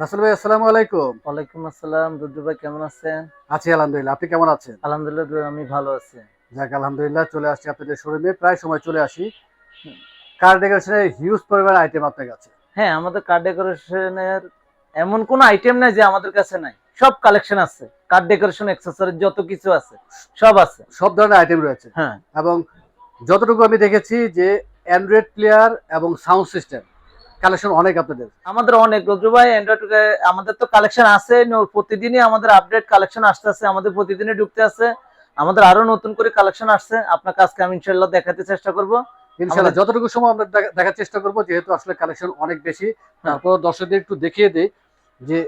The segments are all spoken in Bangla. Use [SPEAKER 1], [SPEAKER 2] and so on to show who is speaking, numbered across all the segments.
[SPEAKER 1] রাসেল ভাই আসসালামু আলাইকুম।
[SPEAKER 2] ওয়ালাইকুম আসসালাম রুদ্র ভাই কেমন আছেন?
[SPEAKER 1] আছি আলহামদুলিল্লাহ। আপনি কেমন আছেন?
[SPEAKER 2] আলহামদুলিল্লাহ আমি ভালো আছি।
[SPEAKER 1] যাক আলহামদুলিল্লাহ চলে আসছি আপনাদের শোরুমে প্রায় সময় চলে আসি। কার ডেকোরেশনের হিউজ পরিমাণ আইটেম আপনার কাছে।
[SPEAKER 2] হ্যাঁ আমাদের কার ডেকোরেশনের এমন কোনো আইটেম নাই যে আমাদের কাছে নাই। সব কালেকশন আছে। কার ডেকোরেশন অ্যাক্সেসরি যত কিছু আছে সব আছে।
[SPEAKER 1] সব ধরনের আইটেম রয়েছে।
[SPEAKER 2] হ্যাঁ।
[SPEAKER 1] এবং যতটুকু আমি দেখেছি যে অ্যান্ড্রয়েড প্লেয়ার এবং সাউন্ড সিস্টেম কালেকশন অনেক আপনাদের।
[SPEAKER 2] আমাদের অনেক রুদ্র ভাই অ্যান্ড্রয়েড আমাদের তো কালেকশন আছে প্রতিদিনই আমাদের আপডেট কালেকশন আসতে আছে আমাদের প্রতিদিনই ঢুকতে আছে। আমাদের আরও নতুন করে কালেকশন আসছে আপনার কাজকে আমি ইনশাল্লাহ দেখাতে চেষ্টা করব।
[SPEAKER 1] ইনশাআল্লাহ
[SPEAKER 2] আমাদের-
[SPEAKER 1] যতটুকু সময় আমরা দেখার চেষ্টা করব যেহেতু আসলে কালেকশন অনেক বেশি তারপর দর্শকদের একটু দেখিয়ে দিই যে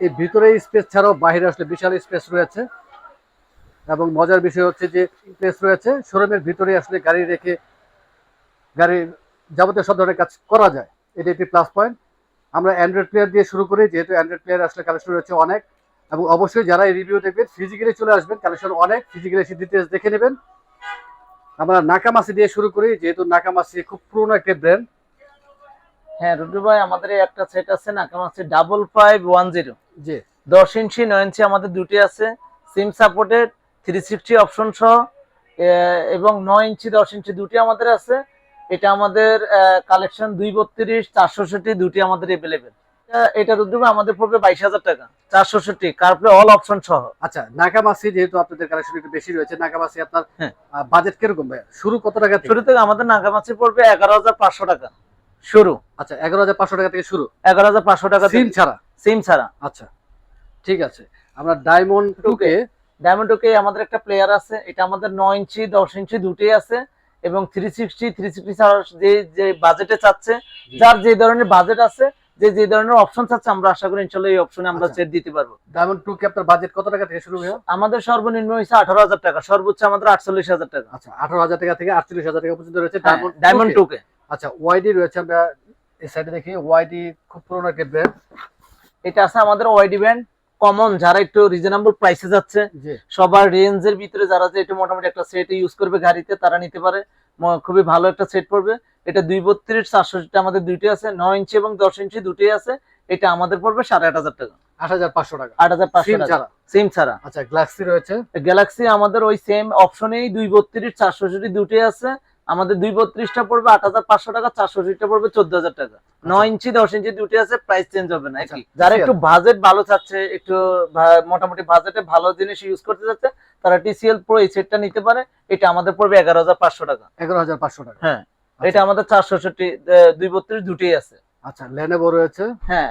[SPEAKER 1] এই ভিতরে স্পেস ছাড়াও বাইরে আসলে বিশাল স্পেস রয়েছে। এবং মজার বিষয় হচ্ছে যে স্পেস রয়েছে শোরুমের ভিতরে আসলে গাড়ি রেখে গাড়ির যাবতীয় সব ধরনের কাজ করা যায়। এটি একটি প্লাস পয়েন্ট আমরা অ্যান্ড্রয়েড প্লেয়ার দিয়ে শুরু করি যেহেতু অ্যান্ড্রয়েড প্লেয়ার আসলে কালেকশন রয়েছে অনেক। এবং অবশ্যই যারা এই রিভিউ দেখবেন ফিজিক্যালি চলে আসবেন কালেকশন অনেক। ফিজিক্যালি এসে ডিটেলস দেখে নেবেন। আমরা নাকামাসি দিয়ে শুরু করি যেহেতু নাকামাসি খুব পুরনো একটা ব্র্যান্ড
[SPEAKER 2] হ্যাঁ রুদ্র ভাই আমাদের একটা সেট আছে নাকাম আছে double five one zero
[SPEAKER 1] G.
[SPEAKER 2] দশ ইঞ্চি নয় ইঞ্চি আমাদের দুটি আছে। SIM supported three sixty option সহ এবং নয় ইঞ্চি দশ ইঞ্চি দুটি আমাদের আছে। এটা আমাদের কালেকশন দুই বত্রিশ চারশোষট্টি দুটি আমাদের এভেলেবেল এটা রুদ্রবে আমাদের পড়বে বাইশ হাজার টাকা চারশোষট্টি কার্পে অল অপশন সহ।
[SPEAKER 1] আচ্ছা নাকামাসি যেহেতু আপনাদের কালেকশন একটু বেশি রয়েছে নাকামাসি আপনার
[SPEAKER 2] হ্যাঁ।
[SPEAKER 1] বাজেট কীরকম ভাই শুরু কত টাকা
[SPEAKER 2] শুরু থেকে আমাদের নাগামাছি পড়বে এগারো হাজার পাঁচশো টাকা শুরু।
[SPEAKER 1] আচ্ছা এগারো হাজার পাঁচশো টাকা থেকে শুরু?
[SPEAKER 2] এগারো হাজার পাঁচশো টাকা
[SPEAKER 1] সিম ছাড়া?
[SPEAKER 2] সিম ছাড়া।
[SPEAKER 1] আচ্ছা ঠিক আছে। আমরা ডায়মন্ড টুকে
[SPEAKER 2] ডায়মন্ড ওকে আমাদের একটা প্লেয়ার আছে এটা আমাদের নয় ইঞ্চি দশ ইঞ্চি দুটোই আছে। এবং থ্রি সিক্সটি থ্রি সিক্সটি যে যে বাজেটে চাচ্ছে যার যে ধরনের বাজেট আছে যে যে ধরনের অপশন চাচ্ছে আমরা আশা করি ইনশাল্লাহ এই অপশনে আমরা
[SPEAKER 1] আচ্ছা।
[SPEAKER 2] সেট দিতে পারব।
[SPEAKER 1] ডায়মন্ড টুকে আপনার বাজেট কত টাকা থেকে শুরু ভাইয়া?
[SPEAKER 2] আমাদের সর্বনিম্ন হয়েছে আঠারো হাজার টাকা সর্বোচ্চ আমাদের আটচল্লিশ হাজার টাকা।
[SPEAKER 1] আচ্ছা আঠারো হাজার টাকা থেকে আটচল্লিশ হাজার টাকা পর্যন্ত রয়েছে
[SPEAKER 2] ডায়মন্ড
[SPEAKER 1] ডায়মন্ড
[SPEAKER 2] টুকে
[SPEAKER 1] আচ্ছা ওয়াইডি রয়েছে আমরা এই সাইডে দেখি। ওয়াইডি খুব পুরোনো একটা ব্র্যান্ড
[SPEAKER 2] এটা আছে আমাদের ওয়াইডি ব্যান্ড কমন যারা একটু রিজনেবল প্রাইসে যাচ্ছে সবার রেঞ্জের ভিতরে যারা যে একটু মোটামুটি একটা সেট ইউজ করবে গাড়িতে তারা নিতে পারে। খুবই ভালো একটা সেট পড়বে। এটা দুই বত্রিশ চারশোটা আমাদের দুইটি আছে নয় ইঞ্চি এবং দশ ইঞ্চি দুটি আছে। এটা আমাদের পড়বে সাড়ে আট হাজার টাকা।
[SPEAKER 1] আট হাজার পাঁচশো টাকা।
[SPEAKER 2] আট হাজার পাঁচশো টাকা।
[SPEAKER 1] ছাড়া?
[SPEAKER 2] সিম ছাড়া।
[SPEAKER 1] আচ্ছা গ্লাক্সি রয়েছে?
[SPEAKER 2] গ্যালাক্সি আমাদের ওই সেম অপশনেই দুই বত্রিশ চারশোষট্টি দুটি আছে। আমাদের দুই বত্রিশটা পড়বে আট হাজার পাঁচশো টাকা চারশোষট্টিটা পড়বে চোদ্দ হাজার টাকা। নয় ইঞ্চি দশ ইঞ্চি দুটি আছে প্রাইস চেঞ্জ হবে না
[SPEAKER 1] আচ্ছা,
[SPEAKER 2] যারা একটু বাজেট ভালো চাচ্ছে একটু মোটামুটি বাজেটে ভালো জিনিস ইউজ করতে চাচ্ছে তারা টিসিএল প্রো এই সেটটা নিতে পারে এটা আমাদের পড়বে এগারো হাজার পাঁচশো টাকা।
[SPEAKER 1] এগারো হাজার পাঁচশো টাকা।
[SPEAKER 2] হ্যাঁ
[SPEAKER 1] আচ্ছা,
[SPEAKER 2] এটা আমাদের চারশোষট্টি দুই বত্রিশ দুটি আছে।
[SPEAKER 1] আচ্ছা লেনেভো রয়েছে।
[SPEAKER 2] হ্যাঁ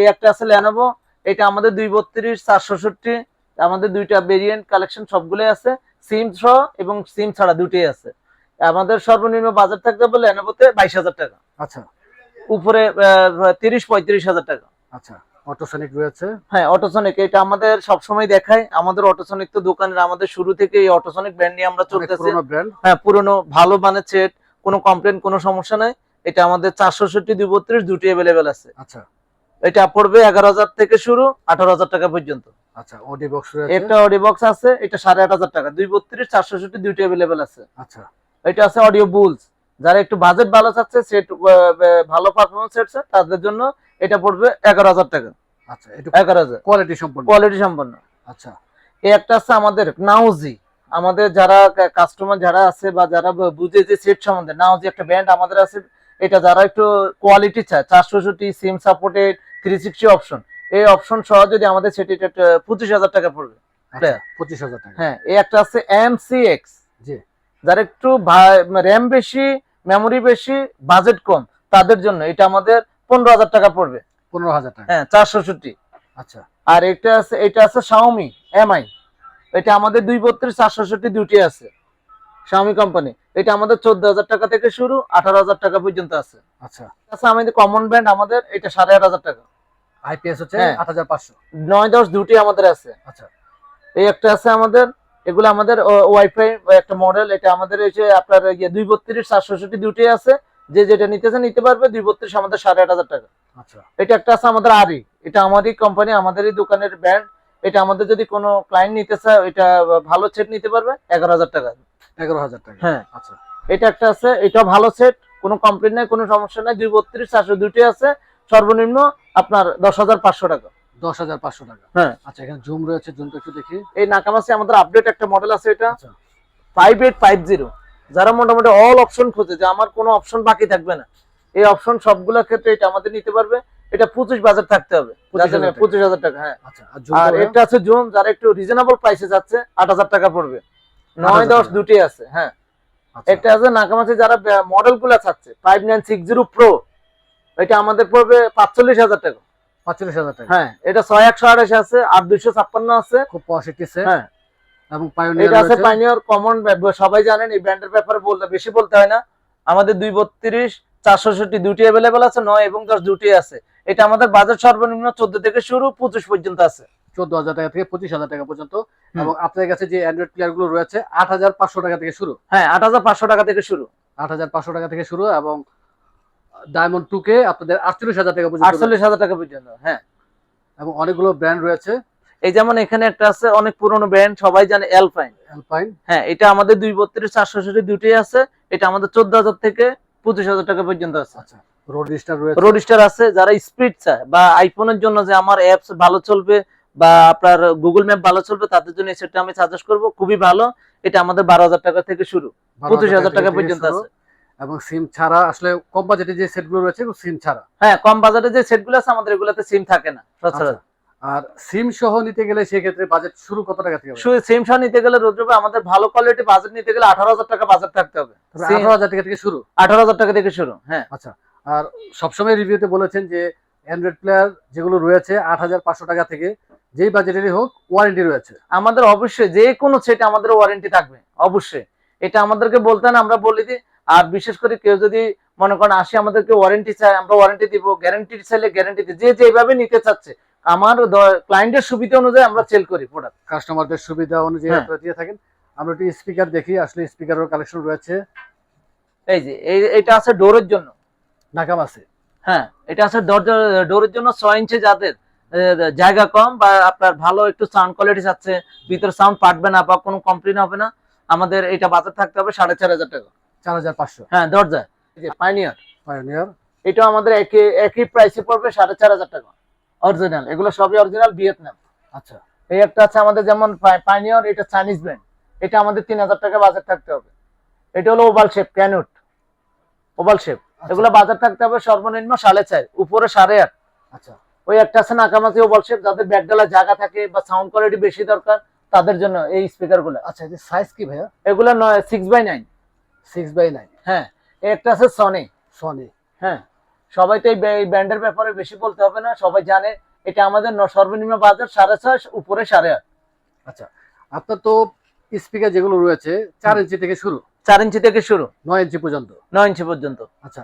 [SPEAKER 2] এই একটা আছে লেনোভো এটা আমাদের দুই বত্রিশ চারশোষট্টি আমাদের দুইটা ভেরিয়েন্ট কালেকশন সবগুলোই আছে সিম সহ এবং সিম ছাড়া দুটোই আছে। আমাদের সর্বনিম্ন বাজার থাকতে হবে লেনোভোতে বাইশ হাজার টাকা।
[SPEAKER 1] আচ্ছা।
[SPEAKER 2] উপরে তিরিশ পঁয়ত্রিশ হাজার টাকা।
[SPEAKER 1] আচ্ছা অটোসনিক রয়েছে?
[SPEAKER 2] হ্যাঁ অটোসনিক এটা আমাদের সবসময় দেখায়। আমাদের অটোসনিক তো দোকানের আমাদের শুরু থেকে এই অটোসনিক ব্র্যান্ড নিয়ে আমরা চলতেছি। হ্যাঁ পুরনো ভালো মানের সেট কোনো কমপ্লেন কোনো সমস্যা নাই। এটা আমাদের চারশোষট্টি দুই বত্রিশ দুটি অ্যাভেলেবেল আছে।
[SPEAKER 1] আচ্ছা।
[SPEAKER 2] এটা পড়বে এগারো হাজার থেকে শুরু আঠারো হাজার টাকা পর্যন্ত।
[SPEAKER 1] আচ্ছা
[SPEAKER 2] একটা আছে এটা সাড়ে আট হাজার টাকা। দুই বত্রিশ চারশোষট্টি দুইটি অ্যাভেলেবেল আছে।
[SPEAKER 1] আচ্ছা।
[SPEAKER 2] এটা আছে অডিও বুলস যারা একটু বাজেট ভালো চাচ্ছে সেট ভালো পারফরমেন্স সেট তাদের জন্য এটা পড়বে এগারো হাজার টাকা।
[SPEAKER 1] আচ্ছা একটু
[SPEAKER 2] এগারো হাজার।
[SPEAKER 1] কোয়ালিটি সম্পন্ন।
[SPEAKER 2] কোয়ালিটি সম্পন্ন।
[SPEAKER 1] আচ্ছা।
[SPEAKER 2] এই একটা আছে আমাদের নাউজি আমাদের যারা কাস্টমার যারা আছে বা যারা বুঝে যে সেট সম্বন্ধে নাউজি একটা ব্র্যান্ড আমাদের আছে এটা যারা একটু কোয়ালিটি চায় চারশোষট্টি SIM supported three sixty option এই অপশন সহ যদি আমাদের সেটি পঁচিশ হাজার টাকা পড়বে।
[SPEAKER 1] আচ্ছা পঁচিশ হাজার টাকা।
[SPEAKER 2] হ্যাঁ এই একটা আছে এম সি এক্স
[SPEAKER 1] জি।
[SPEAKER 2] যারা একটু র্যাম বেশি মেমোরি বেশি বাজেট কম তাদের জন্য এটা আমাদের পনেরো হাজার টাকা পড়বে।
[SPEAKER 1] পনেরো হাজার টাকা।
[SPEAKER 2] হ্যাঁ চারশোষট্টি
[SPEAKER 1] আচ্ছা।
[SPEAKER 2] আর এটা আছে এটা আছে শাওমি এমআই এটা আমাদের দুই বত্রিশ চারশোষট্টি দুটি আছে শাওমি কোম্পানি এটা আমাদের চোদ্দ হাজার টাকা থেকে শুরু আঠারো হাজার টাকা পর্যন্ত আছে।
[SPEAKER 1] আচ্ছা।
[SPEAKER 2] আছে আমাদের কমন ব্র্যান্ড আমাদের এটা সাড়ে আট হাজার টাকা।
[SPEAKER 1] আইপিএস হচ্ছে
[SPEAKER 2] হ্যাঁ।
[SPEAKER 1] আট হাজার পাঁচশো।
[SPEAKER 2] নয় দশ দুটি আমাদের আছে।
[SPEAKER 1] আচ্ছা।
[SPEAKER 2] এই একটা আছে আমাদের এগুলো আমাদের ওয়াইফাই একটা মডেল এটা আমাদের যে আপনার ইয়ে দুই বত্রিশ চারশোষট্টি দুটি আছে। যে যেটা নিতেছে নিতে পারবে দুই বত্রিশ আমাদের সাড়ে আট হাজার টাকা।
[SPEAKER 1] আচ্ছা।
[SPEAKER 2] এটা একটা আছে আমাদের আরি। এটা আমারই কোম্পানি আমাদেরই দোকানের ব্র্যান্ড এটা আমাদের যদি কোনো ক্লায়েন্ট নিতে চায় এটা ভালো সেট নিতে পারবে এগারো হাজার টাকা।
[SPEAKER 1] এগারো হাজার টাকা।
[SPEAKER 2] হ্যাঁ।
[SPEAKER 1] আচ্ছা।
[SPEAKER 2] এটা একটা আছে এটা ভালো সেট কোনো কমপ্লেন নাই কোনো সমস্যা নাই দুই বত্রিশ চারশো দুটি আছে। সর্বনিম্ন আপনার দশ হাজার পাঁচশো টাকা।
[SPEAKER 1] দশ হাজার পাঁচশো টাকা।
[SPEAKER 2] হ্যাঁ।
[SPEAKER 1] আচ্ছা এখানে জুম রয়েছে জুমটা একটু দেখি।
[SPEAKER 2] এই নাকামাসে আমাদের আপডেট একটা মডেল আছে এটা। ফাইভ এইট ফাইভ জিরো যারা মোটামুটি অল অপশন খোঁজে যে আমার কোনো অপশন বাকি থাকবে না এই অপশন ক্ষেত্রে এটা আমাদের নিতে পারবে। এটা পঁচিশ বাজার থাকতে হবে।
[SPEAKER 1] 25,000 টাকা।
[SPEAKER 2] পঁচিশ হাজার টাকা হ্যাঁ।
[SPEAKER 1] আচ্ছা আর
[SPEAKER 2] একটা আছে জুম যারা একটু রিজনেবল প্রাইসে যাচ্ছে আট হাজার টাকা পড়বে। নয়
[SPEAKER 1] 8,000
[SPEAKER 2] দশ দুটি আছে হ্যাঁ।
[SPEAKER 1] আচ্ছা।
[SPEAKER 2] একটা আছে নাকামাসে যারা মডেলগুলা চাচ্ছে five nine six zero pro এটা আমাদের পড়বে পাঁচচল্লিশ হাজার টাকা।
[SPEAKER 1] পাঁচচল্লিশ হাজার টাকা।
[SPEAKER 2] হ্যাঁ এটা ছয় একশো আঠাশ আছে আর দুইশো ছাপ্পান্ন আছে।
[SPEAKER 1] খুব পঁয়ষট্টি
[SPEAKER 2] হ্যাঁ।
[SPEAKER 1] এবং
[SPEAKER 2] এটা আছে পাইনিয়র কমন সবাই জানেন এই ব্র্যান্ডের ব্যাপারে বলতে বেশি বলতে হয় না। আমাদের দুই বত্রিশ চারশোষট্টি দুটি অ্যাভেলেবেল আছে নয় এবং দশ দুটি আছে। এটা আমাদের বাজার সর্বনিম্ন চোদ্দ থেকে শুরু পঁচিশ পর্যন্ত আছে।
[SPEAKER 1] চোদ্দ হাজার টাকা থেকে পঁচিশ হাজার টাকা পর্যন্ত। এবং আপনার কাছে যে অ্যান্ড্রয়েড প্লেয়ারগুলো রয়েছে আট হাজার পাঁচশো টাকা থেকে শুরু।
[SPEAKER 2] হ্যাঁ আট হাজার পাঁচশো টাকা থেকে শুরু।
[SPEAKER 1] আট হাজার পাঁচশো টাকা থেকে শুরু এবং ডায়মন্ড টু কে আপনাদের আটচল্লিশ হাজার টাকা পর্যন্ত
[SPEAKER 2] আটচল্লিশ হাজার টাকা পর্যন্ত হ্যাঁ।
[SPEAKER 1] এবং অনেকগুলো ব্র্যান্ড রয়েছে।
[SPEAKER 2] এই যেমন এখানে একটা আছে অনেক পুরনো ব্র্যান্ড সবাই জানে এলফাইন
[SPEAKER 1] অ্যালপাইন
[SPEAKER 2] হ্যাঁ এটা আমাদের দুই বত্রিশ চারশোষট্টি দুটি আছে এটা আমাদের চোদ্দ হাজার থেকে পঁচিশ হাজার টাকা পর্যন্ত আছে।
[SPEAKER 1] আচ্ছা রোড
[SPEAKER 2] রোডিস্টার আছে যারা স্পিড চায় বা আইফোনের জন্য যে আমার অ্যাপস ভালো চলবে বা আপনার গুগল ম্যাপ ভালো চলবে তাদের জন্য এই সেটটা আমি সাজেস্ট করব। খুবই ভালো এটা আমাদের বারো হাজার টাকা থেকে শুরু। পঁচিশ হাজার টাকা পর্যন্ত আছে।
[SPEAKER 1] এবং সিম ছাড়া আসলে কম বাজেটে যে সেটগুলো রয়েছে সিম ছাড়া।
[SPEAKER 2] হ্যাঁ কম বাজারে যে সেটগুলো আছে আমাদের এগুলোতে সিম থাকে না সচরাচর।
[SPEAKER 1] আচ্ছা। আর সিম সহ নিতে গেলে সেক্ষেত্রে বাজেট শুরু কত টাকা থেকে
[SPEAKER 2] সিম সহ নিতে গেলে রোদ্রবে আমাদের ভালো কোয়ালিটি বাজেট নিতে গেলে আঠারো হাজার টাকা বাজার থাকতে হবে।
[SPEAKER 1] আঠারো হাজার টাকা থেকে শুরু?
[SPEAKER 2] আঠারো হাজার টাকা থেকে শুরু হ্যাঁ।
[SPEAKER 1] আচ্ছা আর সবসময় রিভিউতে বলেছেন যে অ্যান্ড্রয়েড প্লেয়ার যেগুলো রয়েছে আট হাজার পাঁচশো টাকা থেকে যেই বাজেটেরই হোক ওয়ারেন্টি রয়েছে।
[SPEAKER 2] আমাদের অবশ্যই যে কোনো সেটে আমাদের ওয়ারেন্টি থাকবে অবশ্যই। এটা আমাদেরকে বলতেন আমরা বলে দিই আর বিশেষ করে কেউ যদি মনে করেন আসে আমাদেরকে ওয়ারেন্টি চায় আমরা ওয়ারেন্টি দিব গ্যারান্টি চাইলে গ্যারান্টি যে যেভাবে নিতে চাচ্ছে আমার ক্লায়েন্টের সুবিধা অনুযায়ী আমরা সেল করি প্রোডাক্ট
[SPEAKER 1] কাস্টমারদের সুবিধা অনুযায়ী
[SPEAKER 2] হ্যাঁ।
[SPEAKER 1] আপনারা দিয়ে থাকেন। আমরা একটু স্পিকার দেখি আসলে স্পিকারের কালেকশন রয়েছে।
[SPEAKER 2] এই যে এটা আছে ডোরের জন্য।
[SPEAKER 1] নাকাম আছে।
[SPEAKER 2] হ্যাঁ এটা আছে দরজা ডোরের জন্য ছয় ইঞ্চি যাদের জায়গা কম বা আপনার ভালো একটু সাউন্ড কোয়ালিটি আছে ভিতরে সাউন্ড পাঠবে না বা কোনো কমপ্লেন হবে না আমাদের এটা বাজার থাকতে হবে সাড়ে চার হাজার টাকা।
[SPEAKER 1] চার হাজার পাঁচশো।
[SPEAKER 2] হ্যাঁ দরজা পাইনিয়ার এটা আমাদের একই একই প্রাইসে পড়বে সাড়ে চার হাজার টাকা। অরিজিনাল এগুলো সবই অরিজিনাল ভিয়েতনাম
[SPEAKER 1] আচ্ছা।
[SPEAKER 2] এই একটা আছে আমাদের যেমন পাইনিয়র এটা চাইনিজ ব্র্যান্ড এটা আমাদের তিন হাজার টাকা বাজার থাকতে হবে। এটা হলো ওভাল শেপ ক্যানুট ওভাল শেপ। এগুলো বাজার থাকতে হবে সর্বনিম্ন সাড়ে চার উপরে সাড়ে আট।
[SPEAKER 1] আচ্ছা।
[SPEAKER 2] ওই একটা আছে নাকামাতি ওভাল শেপ যাদের ব্যাকডালা জায়গা থাকে বা সাউন্ড কোয়ালিটি বেশি দরকার তাদের জন্য এই স্পিকারগুলো।
[SPEAKER 1] আচ্ছা সাইজ কি ভাইয়া?
[SPEAKER 2] এগুলো six by nine
[SPEAKER 1] six by nine
[SPEAKER 2] হ্যাঁ। একটা আছে সনি
[SPEAKER 1] সনি
[SPEAKER 2] হ্যাঁ। সবাই তো এই ব্যান্ডের ব্যাপারে বেশি বলতে হবে না। সবাই জানে এটা আমাদের সর্বনিম্ন বাজার সাড়ে ছয় উপরে সাড়ে আট।
[SPEAKER 1] আচ্ছা আপনার তো স্পিকার যেগুলো রয়েছে চার ইঞ্চি থেকে শুরু।
[SPEAKER 2] চার ইঞ্চি থেকে শুরু।
[SPEAKER 1] নয় ইঞ্চি পর্যন্ত।
[SPEAKER 2] নয় ইঞ্চি পর্যন্ত।
[SPEAKER 1] আচ্ছা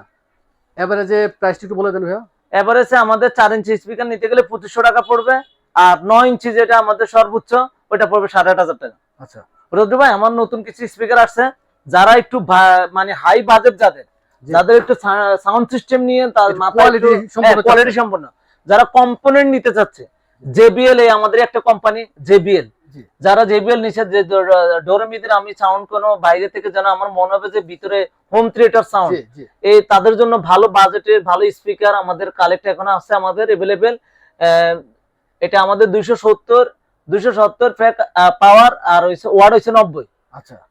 [SPEAKER 1] প্রাইসটি একটু বলে দেন ভাইয়া।
[SPEAKER 2] এভারেজে আমাদের চার ইঞ্চি স্পিকার নিতে গেলে পঁচিশশো টাকা পড়বে আর নয় ইঞ্চি যেটা আমাদের সর্বোচ্চ ওটা পড়বে সাড়ে আট হাজার টাকা।
[SPEAKER 1] আচ্ছা।
[SPEAKER 2] রোদ্র ভাই আমার নতুন কিছু স্পিকার আসছে। যারা একটু মানে হাই বাজেট যাদের যাদের একটু সাউন্ড সিস্টেম নিয়ে তার কোয়ালিটি সম্পন্ন যারা কম্পোনেন্ট নিতে চাচ্ছে জেবিএল এই আমাদের একটা কোম্পানি জেবিএল। যারা জেবিএল নিচ্ছে যে ডোরেমিদের আমি সাউন্ড কোনো বাইরে থেকে যেন আমার মনে হবে যে ভিতরে হোম থিয়েটার সাউন্ড এই তাদের জন্য ভালো বাজেটের ভালো স্পিকার আমাদের কালেক্ট এখন আছে আমাদের এভেলেবেল এটা আমাদের দুইশো সত্তর দুইশো সত্তর পাওয়ার আর হইছে ওয়ার্ড হয়েছে নব্বই।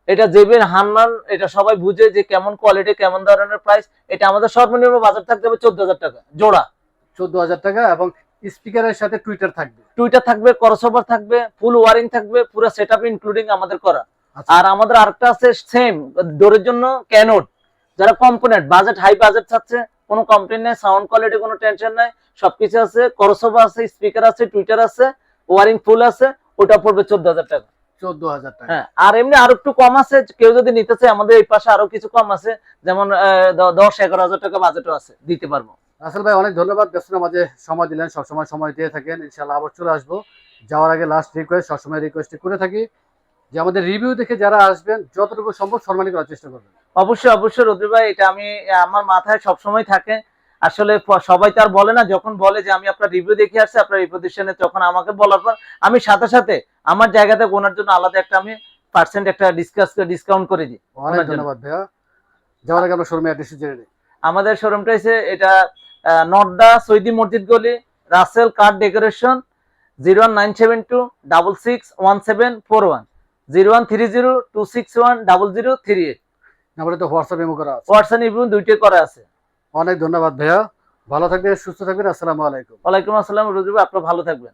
[SPEAKER 2] এটা জেবিএল হানমান এটা সবাই বুঝে যে কেমন কোয়ালিটি কেমন ধরনের প্রাইস এটা আমাদের সর্বনিম্ন বাজার থাকতে হবে চোদ্দ হাজার টাকা জোড়া।
[SPEAKER 1] চোদ্দ হাজার টাকা এবং স্পিকারের সাথে টুইটার থাকবে।
[SPEAKER 2] টুইটার থাকবে করসওভার থাকবে ফুল ওয়ারিং থাকবে পুরো সেট ইনক্লুডিং আমাদের করা।
[SPEAKER 1] আচ্ছা।
[SPEAKER 2] আর আমাদের আরেকটা আছে সেম ডোরের জন্য ক্যানোট যারা কম্পোনেন্ট বাজেট হাই বাজেট চাচ্ছে কোনো কমপ্লেন নাই সাউন্ড কোয়ালিটি কোনো টেনশন নাই সবকিছু আছে করসোভা আছে স্পিকার আছে টুইটার আছে ওয়ারিং ফুল আছে ওটা পড়বে চোদ্দ হাজার টাকা। হ্যাঁ আর এমনি আরও একটু কম আছে কেউ যদি নিতে চায় আমাদের এই পাশে আরও কিছু কম আছে যেমন দশ এগারো হাজার টাকা বাজেটও আছে দিতে পারব।
[SPEAKER 1] আসল ভাই অনেক ধন্যবাদ। ব্যস্ততার মাঝে সময় দিলেন সবসময় সময় দিয়ে থাকেন। ইনশাল্লাহ আবার চলে আসব। যাওয়ার আগে লাস্ট রিকোয়েস্ট সবসময় রিকোয়েস্ট করে থাকি। যে আমাদের রিভিউ দেখে যারা আসবেন যতটুকু সম্ভব সম্মানিত করার চেষ্টা করবেন।
[SPEAKER 2] অবশ্যই অবশ্যই রদ্রি ভাই এটা আমি আমার মাথায় সবসময় থাকে। আসলে সবাই তো আর বলে না যখন বলে যে আমি আপনার রিভিউ দেখে আসছি আপনার এই প্রতিষ্ঠানে তখন আমাকে বলার পর আমি সাথে সাথে আমার জায়গাতে ওনার জন্য আলাদা একটা আমি পার্সেন্ট একটা ডিসকাস ডিসকাউন্ট করে দিই
[SPEAKER 1] অনেক ধন্যবাদ ভাইয়া। যাওয়ার আগে আমরা শোরুমে অ্যাড্রেস জেনে নিই।
[SPEAKER 2] আমাদের শোরুমটা হচ্ছে এটা নর্দা সৈদি মসজিদ গলি Rasel car decoration zero one nine seven two double six one seven four one zero one three zero two six one double zero three eight
[SPEAKER 1] WhatsApp আছে।
[SPEAKER 2] হোয়াটসঅ্যাপ ইমো দুইটাই করা আছে।
[SPEAKER 1] অনেক ধন্যবাদ ভাইয়া। ভালো থাকবেন, সুস্থ থাকবেন, আসসালামু আলাইকুম।
[SPEAKER 2] ওয়ালাইকুম আসসালাম রুজুবা আপনারা ভালো থাকবেন।